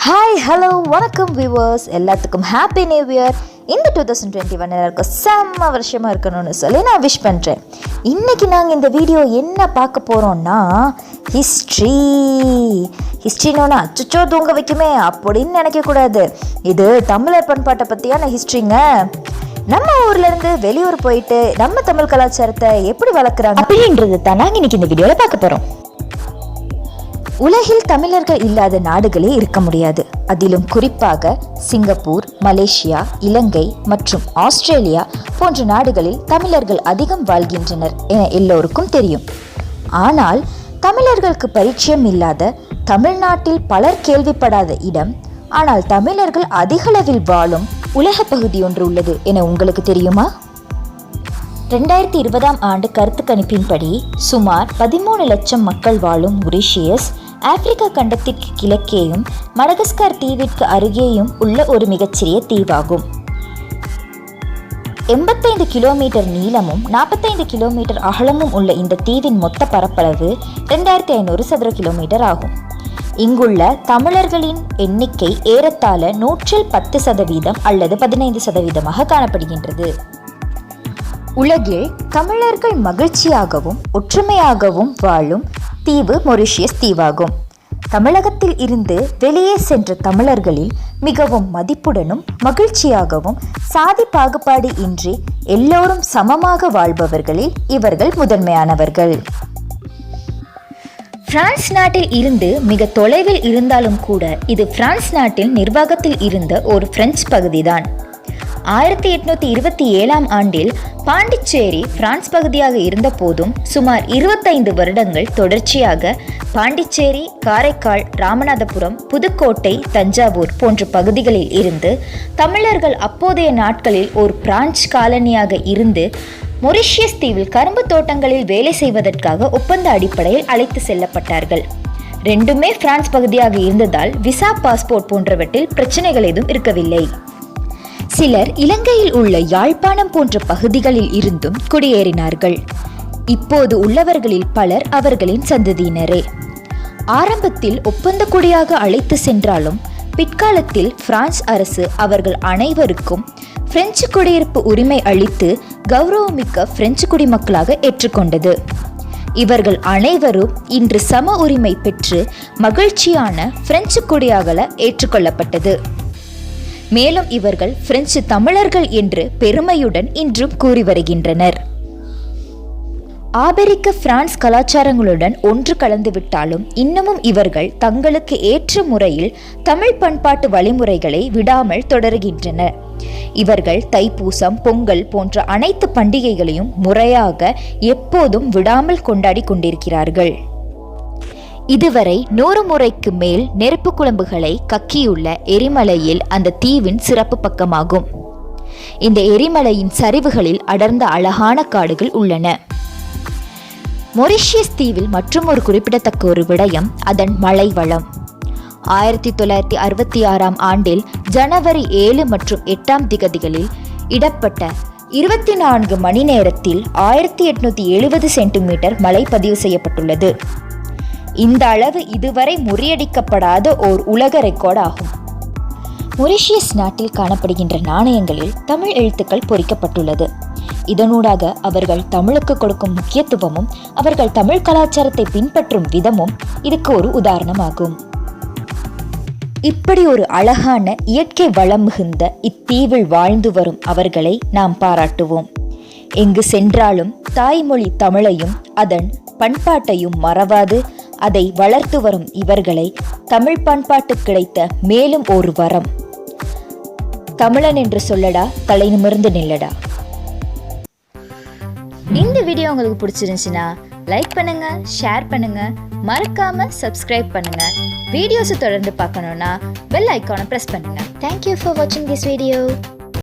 Hi hello வணக்கம் viewers எல்லாத்துக்கும் happy new year இந்த டூ தௌசண்ட் டுவெண்ட்டி ஒன் எல்லாருக்கும் செம்ம வருஷமாக இருக்கணும்னு சொல்லி நான் விஷ் பண்ணுறேன் இன்றைக்கி நாங்கள் இந்த வீடியோ என்ன பார்க்க போகிறோம்னா ஹிஸ்ட்ரி ஹிஸ்ட்ரினோன்னா அச்சச்சோ தூங்க வைக்குமே அப்படின்னு நினைக்கக்கூடாது இது தமிழர் பண்பாட்டை பற்றியான ஹிஸ்ட்ரிங்க நம்ம ஊர்ல இருந்து வெளியூர் போயிட்டு நம்ம தமிழ் கலாச்சாரத்தை எப்படி வளர்க்குறாங்க? அப்படின்றது தான் நாங்கள் இன்னைக்கு இந்த வீடியோவில் பார்க்க போகிறோம் உலகில் தமிழர்கள் இல்லாத நாடுகளே இருக்க முடியாது. அதிலும் குறிப்பாக சிங்கப்பூர் மலேசியா இலங்கை மற்றும் ஆஸ்திரேலியா போன்ற நாடுகளில் தமிழர்கள் அதிகம் வாழ்கின்றனர் என எல்லோருக்கும் தெரியும். ஆனால் தமிழர்களுக்கு பரிச்சயம் இல்லாத தமிழ்நாட்டில் பலர் கேள்விப்படாத இடம் ஆனால் தமிழர்கள் அதிகளவில் வாழும் உலக பகுதி ஒன்று உள்ளது என உங்களுக்கு தெரியுமா? ரெண்டாயிரத்தி இருபதாம் ஆண்டு கருத்து கணிப்பின்படி சுமார் பதிமூணு லட்சம் மக்கள் வாழும் மொரிஷியஸ் ஆப்பிரிக்க கண்டத்திற்கு கிழக்கேயும் மடகஸ்கார் தீவிற்கு அருகேயும் உள்ள ஒரு மிகச்சிறிய தீவாகும். எண்பத்தைந்து கிலோமீட்டர் நீளமும் நாற்பத்தைந்து கிலோமீட்டர் அகலமும் உள்ள இந்த தீவின் மொத்த பரப்பளவு ரெண்டாயிரத்தி ஐநூறு சதுர கிலோமீட்டர் ஆகும். இங்குள்ள தமிழர்களின் எண்ணிக்கை ஏறத்தாழ நூற்றில் பத்து சதவீதம் அல்லது பதினைந்து சதவீதமாக காணப்படுகின்றது. உலகில் தமிழர்கள் மகிழ்ச்சியாகவும் ஒற்றுமையாகவும் வாழும் தீவு மொரிஷியஸ் தீவாகும். தமிழகத்தில் இருந்து வெளியே சென்ற தமிழர்களில் மிகவும் மதிப்புடனும் மகிழ்ச்சியாகவும் சாதி பாகுபாடு இன்றி எல்லோரும் சமமாக வாழ்பவர்களில் இவர்கள் முதன்மையானவர்கள். பிரான்ஸ் நாட்டில் இருந்து மிக தொலைவில் இருந்தாலும் கூட இது பிரான்ஸ் நாட்டில் நிர்வாகத்தில் இருந்த ஒரு பிரெஞ்சு பகுதிதான். ஆயிரத்தி எட்நூத்தி இருபத்தி ஏழாம் ஆண்டில் பாண்டிச்சேரி பிரான்ஸ் பகுதியாக இருந்த போதும் சுமார் இருபத்தைந்து வருடங்கள் தொடர்ச்சியாக பாண்டிச்சேரி காரைக்கால் ராமநாதபுரம் புதுக்கோட்டை தஞ்சாவூர் போன்ற பகுதிகளில் இருந்து தமிழர்கள் அப்போதைய நாட்களில் ஒரு பிரான்ச் காலனியாக இருந்து மொரிஷியஸ் தீவில் கரும்பு தோட்டங்களில் வேலை செய்வதற்காக ஒப்பந்த அடிப்படையில் அழைத்து செல்லப்பட்டார்கள். ரெண்டுமே பிரான்ஸ் பகுதியாக இருந்ததால் விசா பாஸ்போர்ட் போன்றவற்றில் பிரச்சனைகள் எதுவும் இருக்கவில்லை. சிலர் இலங்கையில் உள்ள யாழ்ப்பாணம் போன்ற பகுதிகளில் இருந்தும் குடியேறினார்கள். இப்போது உள்ளவர்களில் பலர் அவர்களின் சந்ததியினரே. ஆரம்பத்தில் ஒப்பந்த குடியாக அழைத்து சென்றாலும் பிற்காலத்தில் பிரான்ஸ் அரசு அவர்கள் அனைவருக்கும் பிரெஞ்சு குடியிருப்பு உரிமை அளித்து கௌரவமிக்க பிரெஞ்சு குடிமக்களாக ஏற்றுக்கொண்டது. இவர்கள் அனைவரும் இன்று சம உரிமை பெற்று மகிழ்ச்சியான பிரெஞ்சு குடியாகல ஏற்றுக்கொள்ளப்பட்டது. மேலும் இவர்கள் பிரெஞ்சு தமிழர்கள் என்று பெருமையுடன் இன்றும் கூறி வருகின்றனர். ஆபரிக்க பிரான்ஸ் கலாச்சாரங்களுடன் ஒன்று கலந்துவிட்டாலும் இன்னமும் இவர்கள் தங்களுக்கு ஏற்ற முறையில் தமிழ் பண்பாட்டு வழிமுறைகளை விடாமல் தொடர்கின்றனர் இவர்கள் தைப்பூசம் பொங்கல் போன்ற அனைத்து பண்டிகைகளையும் முறையாக எப்போதும் விடாமல் கொண்டாடி கொண்டிருக்கிறார்கள். இதுவரை நூறு முறைக்கு மேல் நெருப்பு குழம்புகளை கக்கியுள்ள எரிமலையில் அந்த தீவின் சிறப்பு பக்கமாகும். இந்த எரிமலையின் சரிவுகளில் அடர்ந்த அழகான காடுகள் உள்ளன. மொரிஷியஸ் தீவில் மற்றும் ஒரு குறிப்பிடத்தக்க ஒரு விடயம் அதன் மழை வளம் ஆயிரத்தி தொள்ளாயிரத்தி அறுபத்தி ஆறாம் ஆண்டில் ஜனவரி ஏழு மற்றும் எட்டாம் திகதிகளில் இடப்பட்ட இருபத்தி நான்கு மணி நேரத்தில் ஆயிரத்தி எட்நூத்தி எழுபது சென்டிமீட்டர் மழை பதிவு செய்யப்பட்டுள்ளது. இந்த அளவு இதுவரை முறியடிக்கப்படாத ஓர் உலக ரெக்கார்ட் ஆகும். மொரிஷியஸ் நாட்டில் காணப்படுகின்ற நாணயங்களில் தமிழ் எழுத்துக்கள் பொறிக்கப்பட்டுள்ளது. இதனூடாக அவர்கள் தமிழுக்கு கொடுக்கும் முக்கியத்துவமும் அவர்கள் தமிழ் கலாச்சாரத்தை பின்பற்றும் விதமும் இதுக்கு ஒரு உதாரணமாகும். இப்படி ஒரு அழகான இயற்கை வளம் மிகுந்த இத்தீவில் வாழ்ந்து வரும் அவர்களை நாம் பாராட்டுவோம். எங்கு சென்றாலும் தாய்மொழி தமிழையும் அதன் பண்பாட்டையும் மறவாது அதை வளர்த்து வரும் இவர்களை தமிழ் பண்பாட்டு கிடைத்த மேலும் ஒரு வரம். தமிழன் என்று சொல்லடா தலை நிமிர்ந்து நில்லடா. இந்த வீடியோ உங்களுக்கு பிடிச்சிருந்துச்சுன்னா லைக் பண்ணுங்க ஷேர் பண்ணுங்க மறக்காம சப்ஸ்கிரைப் பண்ணுங்க. வீடியோஸை தொடர்ந்து பார்க்கணும்னா பெல் ஐக்கானை ப்ரெஸ் பண்ணுங்க. தேங்க்யூ ஃபார் வாட்சிங் திஸ் வீடியோ